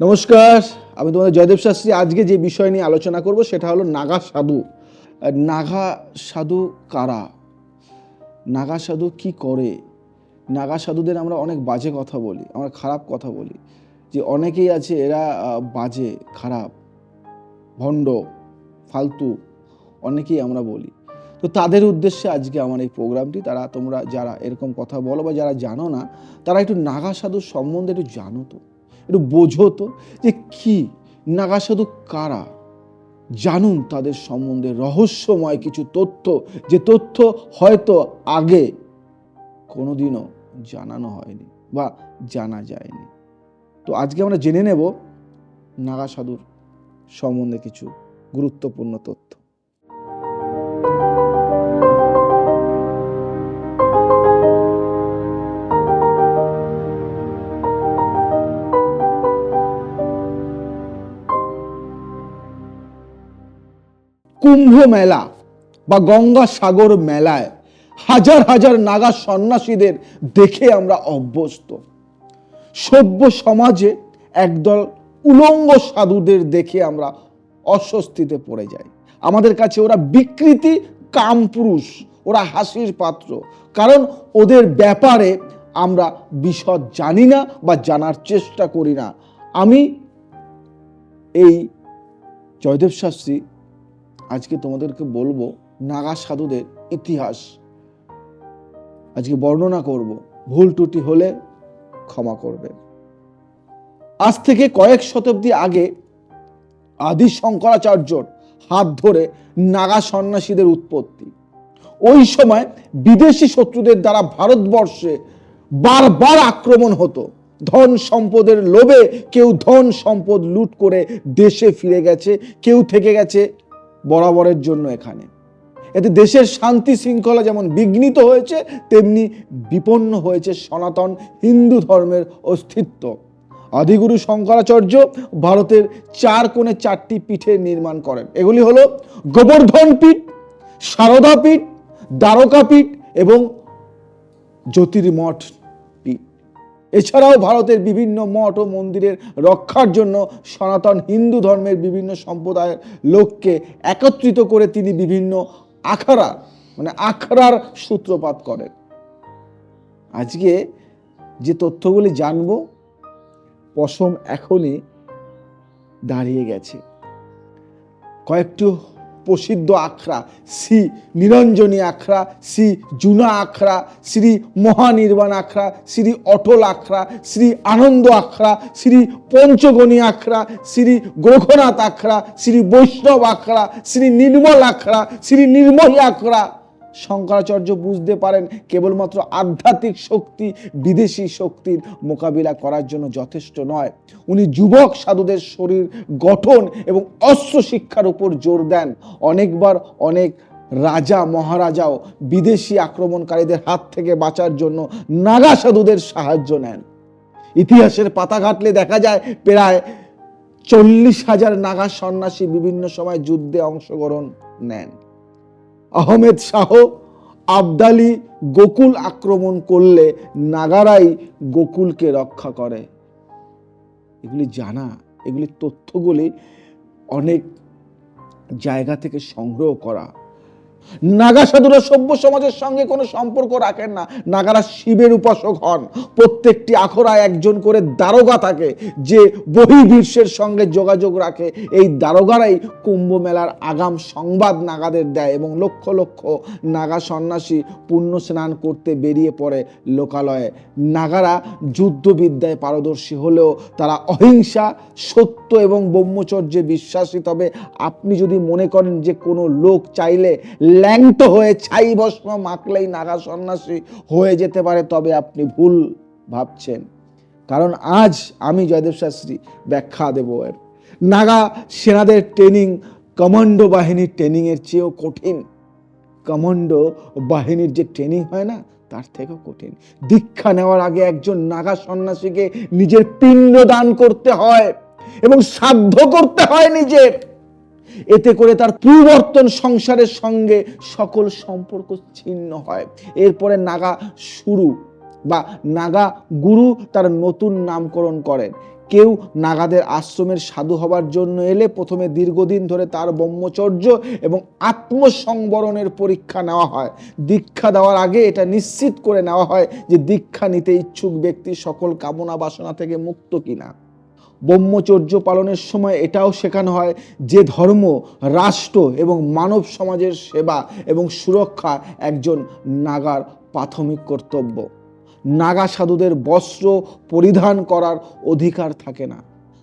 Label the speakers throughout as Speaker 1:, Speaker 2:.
Speaker 1: নমস্কার, আমি তোমাদের জয়দেব শাস্ত্রী। আজকে যে বিষয় নিয়ে আলোচনা করব সেটা হলো নাগা সাধু। নাগা সাধু কারা? নাগা সাধু কি করে? নাগা সাধুদের আমরা অনেক বাজে কথা বলি, আমরা খারাপ কথা বলি। যে অনেকেই আছে, এরা বাজে, খারাপ, ভণ্ড, ফালতু, অনেকেই আমরা বলি। তো তাদের উদ্দেশ্যে আজকে আমার এই প্রোগ্রামটি। তারা, তোমরা যারা এরকম কথা বলো বা যারা জানো না, তারা একটু নাগা সাধুর সম্বন্ধে একটু জানো তো। একটু বোঝো তো যে কি? নাগা সাধু কারা? জানুন তাদের সম্বন্ধে রহস্যময় কিছু তথ্য, যে তথ্য হয়তো আগে কোনোদিনও জানানো হয়নি বা জানা যায়নি। তো আজকে আমরা জেনে নেব নাগা সাধুর সম্বন্ধে কিছু গুরুত্বপূর্ণ তথ্য। কুম্ভ মেলা বা গঙ্গা সাগর মেলায় হাজার হাজার নাগা সন্ন্যাসীদের দেখে আমরা অভ্যস্ত। সভ্য সমাজে একদল উলঙ্গ সাধুদের দেখে আমরা অস্বস্তিতে পড়ে যাই। আমাদের কাছে ওরা বিকৃতি কামপুরুষ ওরা হাসির পাত্র। কারণ ওদের ব্যাপারে আমরা বিশদ জানি না বা জানার চেষ্টা করি না। আমি এই জয়দেব শাস্ত্রী আজকে তোমাদেরকে বলব নাগা সাধুদের ইতিহাস। আজকে বর্ণনা করব, ভুল ত্রুটি হলে ক্ষমা করবে। আজ থেকে কয়েক শতাব্দী আগে আদি শঙ্করাচার্যর হাত ধরে নাগা সন্ন্যাসীদের উৎপত্তি। ওই সময় বিদেশি শত্রুদের দ্বারা ভারতবর্ষে বারবার আক্রমণ হতো। ধন সম্পদের লোভে কেউ ধন সম্পদ লুট করে দেশে ফিরে গেছে, কেউ থেকে গেছে বরাবরের জন্য এখানে। এতে দেশের শান্তি শৃঙ্খলা যেমন বিঘ্নিত হয়েছে, তেমনি বিপন্ন হয়েছে সনাতন হিন্দু ধর্মের অস্তিত্ব। আদিগুরু শঙ্করাচার্য ভারতের চার কোণে চারটি পীঠের নির্মাণ করেন। এগুলি হল গোবর্ধন পীঠ, সারদা পীঠ, দ্বারকা পীঠ এবং জ্যোতির্মঠ এছাড়াও ভারতের বিভিন্ন মঠ ও মন্দিরের রক্ষার জন্য সনাতন হিন্দু ধর্মের বিভিন্ন সম্প্রদায়ের লোককে একত্রিত করে তিনি বিভিন্ন আখড়া মানে আখড়ার সূত্রপাত করেন। আজকে যে তথ্যগুলি জানব, পশম এখনই দাঁড়িয়ে গেছে। কয়েকটি প্রসিদ্ধ আখড়া শ্রী নিরঞ্জনী আখড়া শ্রী জুনা আখড়া শ্রী মহানির্বাণ আখড়া শ্রী অটল আখড়া শ্রী আনন্দ আখড়া শ্রী পঞ্চগণী আখড়া শ্রী গোঘনাথ আখড়া শ্রী বৈষ্ণব আখড়া শ্রী নির্মল আখড়া শ্রী নির্মল আখড়া শঙ্করাচার্য বুঝতে পারেন কেবলমাত্র আধ্যাত্মিক শক্তি, বিদেশি শক্তির মোকাবিলা করার জন্য যথেষ্ট নয়। উনি যুবক সাধুদের শরীর গঠন এবং অস্ত্র শিক্ষার উপর জোর দেন। অনেকবার অনেক রাজা, মহারাজাও বিদেশি আক্রমণকারীদের হাত থেকে বাঁচার জন্য নাগা সাধুদের সাহায্য নেন। ইতিহাসের পাতা ঘাটলে দেখা যায় প্রায় চল্লিশ হাজার নাগা সন্ন্যাসী বিভিন্ন সময় যুদ্ধে অংশগ্রহণ নেন। আহমেদ শাহ আবদালি গোকুল আক্রমণ করলে নাগারাই গোকুলকে রক্ষা করে। এগুলি জানা, এগুলি তথ্যগুলি অনেক জায়গা থেকে সংগ্রহ করা। নাগা সাধুরা সভ্য সমাজের সঙ্গে কোনো সম্পর্ক রাখেন না। নাগারা শিবের উপাসক হন। প্রত্যেকটি আখড়ায় একজন করে দারোগা থাকে যে বহির্বিশ্বের সঙ্গে যোগাযোগ রাখে। এই দারোগারাই কুম্ভ মেলার আগাম সংবাদ নাগাদের দেয় এবং লক্ষ লক্ষ নাগা সন্ন্যাসী পুণ্য স্নান করতে বেরিয়ে পড়ে লোকালয়ে। নাগারা যুদ্ধবিদ্যায় পারদর্শী হলেও তারা অহিংসা, সত্য এবং ব্রহ্মচর্যে বিশ্বাসী। তবে আপনি যদি মনে করেন যে কোনো লোক চাইলে ল্যাংট হয়ে ছাই ভস্ম মাখলেই নাগা সন্ন্যাসী হয়ে যেতে পারে, তবে আপনি ভুল ভাবছেন। কারণ আজ আমি জয়দেব শাস্ত্রী ব্যাখ্যা দেব এর। নাগা সেনাদের ট্রেনিং, কমান্ডো বাহিনীর ট্রেনিংয়ের চেয়েও কঠিন। কমান্ডো বাহিনীর যে ট্রেনিং হয় না, তার থেকেও কঠিন। দীক্ষা নেওয়ার আগে একজন নাগা সন্ন্যাসীকে নিজের পিণ্ড দান করতে হয় এবং সাধ্য করতে হয় নিজের। এতে করে তার পরিবর্তন সংসারের সঙ্গে সকল সম্পর্ক ছিন্ন হয়। এরপরে নাগা শুরু বা নাগা গুরু তার নতুন নামকরণ করেন। কেউ নাগাদের আশ্রমের সাধু হবার জন্য এলে প্রথমে দীর্ঘদিন ধরে তার ব্রহ্মচর্য এবং আত্মসংবরণের পরীক্ষা নেওয়া হয়। দীক্ষা দেওয়ার আগে এটা নিশ্চিত করে নেওয়া হয় যে দীক্ষা নিতে ইচ্ছুক ব্যক্তি সকল কামনা বাসনা থেকে মুক্ত কিনা। ব্রহ্মচর্য পালনের সময় এটাও শেখানো হয় যে ধর্ম, রাষ্ট্র এবং মানব সমাজের সেবা এবং সুরক্ষা একজন নাগার প্রাথমিক কর্তব্য। নাগা সাধুদের বস্ত্র পরিধান করার অধিকার থাকে না।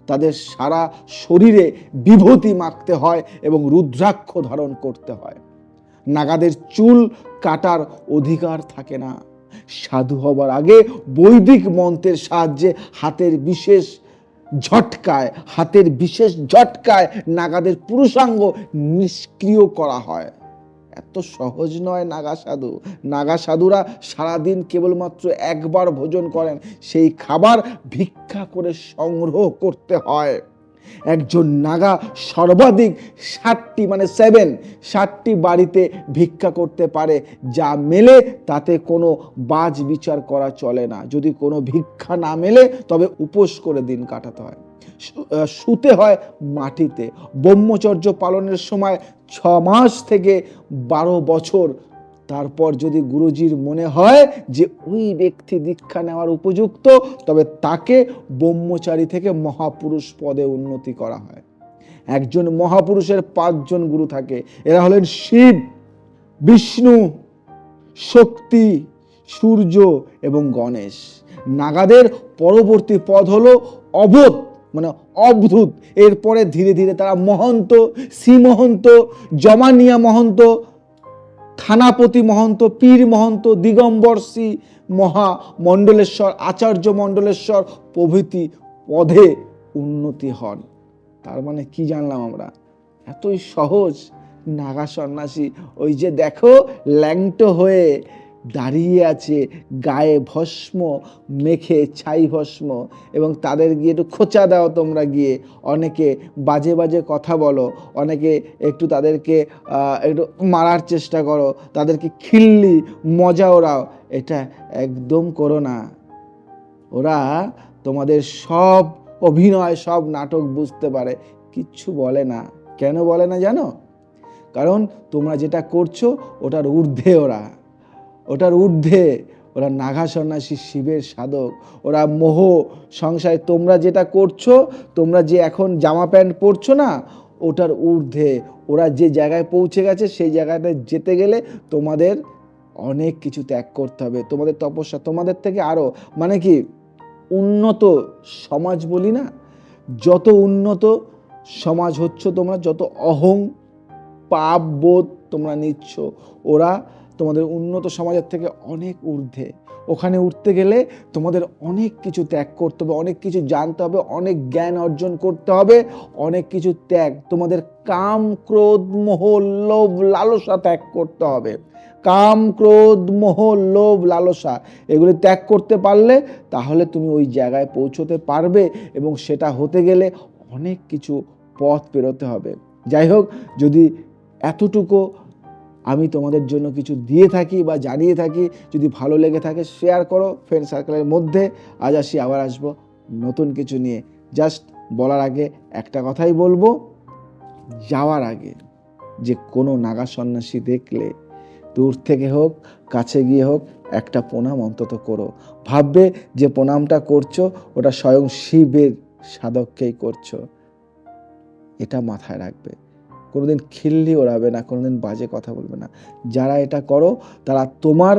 Speaker 1: তাদের সারা শরীরে বিভূতি মাখতে হয় এবং রুদ্রাক্ষ ধারণ করতে হয়। নাগাদের চুল কাটার অধিকার থাকে না। সাধু হবার আগে বৈদিক মন্ত্রের সাহায্যে হাতের বিশেষ ঝটকায়, হাতের বিশেষ ঝটকায় নাগাদের পুরুষাঙ্গ নিষ্ক্রিয় করা হয়। এত সহজ নয় নাগা সাধু। নাগা সাধুরা সারাদিন কেবলমাত্র একবার ভোজন করেন। সেই খাবার ভিক্ষা করে সংগ্রহ করতে হয়। একজন নাগা সর্বাধিক ষাটটি মানে সেভেন ষাটটি বাড়িতে ভিক্ষা করতে পারে, যা মেলে তাতে কোনো বাজ বিচার করা চলে না। যদি কোনো ভিক্ষা না মেলে, তবে উপোস করে দিন কাটাতে হয়। শুতে হয় মাটিতে। ব্রহ্মচর্য পালনের সময় ছ মাস থেকে বারো বছর তারপর যদি গুরুজির মনে হয় যে ওই ব্যক্তি দীক্ষা নেওয়ার উপযুক্ত, তবে তাকে ব্রহ্মচারী থেকে মহাপুরুষ পদে উন্নতি করা হয়। একজন মহাপুরুষের পাঁচজন গুরু থাকে। এরা হলেন শিব, বিষ্ণু, শক্তি, সূর্য এবং গণেশ। নাগাদের পরবর্তী পদ হলো অবোধ মানে অবধূত। এরপরে ধীরে ধীরে তারা মহন্ত, শ্রীমহন্ত, জমানিয়া মহন্ত থানাপতি মহন্ত, পীর মহন্ত দিগম্বরসি মহা মণ্ডলেশ্বর আচার্য মণ্ডলেশ্বর প্রভৃতি পদে উন্নতি হন। তার মানে কি জানলাম আমরা? এতই সহজ, নাগা সন্ন্যাসী। ওই যে দেখো, ল্যাংটো হয়ে দাঁড়িয়ে আছে, গায়ে ভস্ম, মেখে ছাই ভস্ম এবং তাদের গিয়ে একটু খোঁচা দাও তোমরা গিয়ে। অনেকে বাজে বাজে কথা বলো, অনেকে একটু তাদেরকে একটু মারার চেষ্টা করো, তাদেরকে খিল্লি, মজা ওরাও এটা একদম করো না। ওরা তোমাদের সব অভিনয়, সব নাটক বুঝতে পারে। কিচ্ছু বলে না। কেন বলে না জানো? কারণ তোমরা যেটা করছ, ওটার ঊর্ধ্বে ওরা। ওটার ঊর্ধ্বে, ওরা নাগা সন্ন্যাসী, শিবের সাধক, ওরা মোহ সংসারে তোমরা যেটা করছ, তোমরা যে এখন জামা প্যান্ট পরছো না, ওটার ঊর্ধ্বে। ওরা যে জায়গায় পৌঁছে গেছে, সেই জায়গাটা যেতে গেলে তোমাদের অনেক কিছু ত্যাগ করতে হবে। তোমাদের তপস্যা, তোমাদের থেকে আরও মানে কি, উন্নত সমাজ বলি না? যত উন্নত সমাজ হচ্ছ তোমরা, যত অহং, পাপ, বোধ তোমরা নিচ্ছ, ওরা তোমাদের উন্নত সমাজের থেকে অনেক ঊর্ধ্বে। ওখানে উঠতে গেলে তোমাদের অনেক কিছু ত্যাগ করতে হবে, অনেক কিছু জানতে হবে, অনেক জ্ঞান অর্জন করতে হবে, অনেক কিছু ত্যাগ। তোমাদের কাম, ক্রোধ, মোহ, লোভ, লালসা ত্যাগ করতে হবে। কাম, ক্রোধ, মোহ, লোভ, লালসা এগুলি ত্যাগ করতে পারলে তাহলে তুমি ওই জায়গায় পৌঁছতে পারবে এবং সেটা হতে গেলে অনেক কিছু পথ পেরোতে হবে। যাই হোক, যদি এতটুকু আমি তোমাদের জন্য কিছু দিয়ে থাকি বা জানিয়ে থাকি। যদি ভালো লেগে থাকে শেয়ার করো ফ্রেন্ড সার্কেলের মধ্যে। আজ আসি, আবার আসব নতুন কিছু নিয়ে। জাস্ট বলার আগে একটা কথাই বলব, যাওয়ার আগে যে কোনো নাগা সন্ন্যাসী দেখলে, দূর থেকে হোক, কাছে গিয়ে হোক, একটা প্রণাম অন্তত করো। ভাববে যে প্রণামটা করছ, ওটা স্বয়ং শিবের সাধককেই করছ। এটা মাথায় রাখবে। কোনোদিন খিল্লি ওড়াবে না, কোনোদিন বাজে কথা বলবে না। যারা এটা করো, তারা তোমার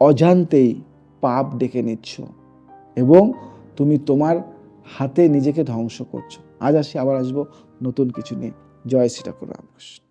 Speaker 1: অজান্তেই পাপ ডেকে নিচ্ছ এবং তুমি তোমার হাতে নিজেকে ধ্বংস করছ। আজ আসি, আবার আসব নতুন কিছু নিয়ে। জয় শ্রী ঠাকুর রামকৃষ্ণ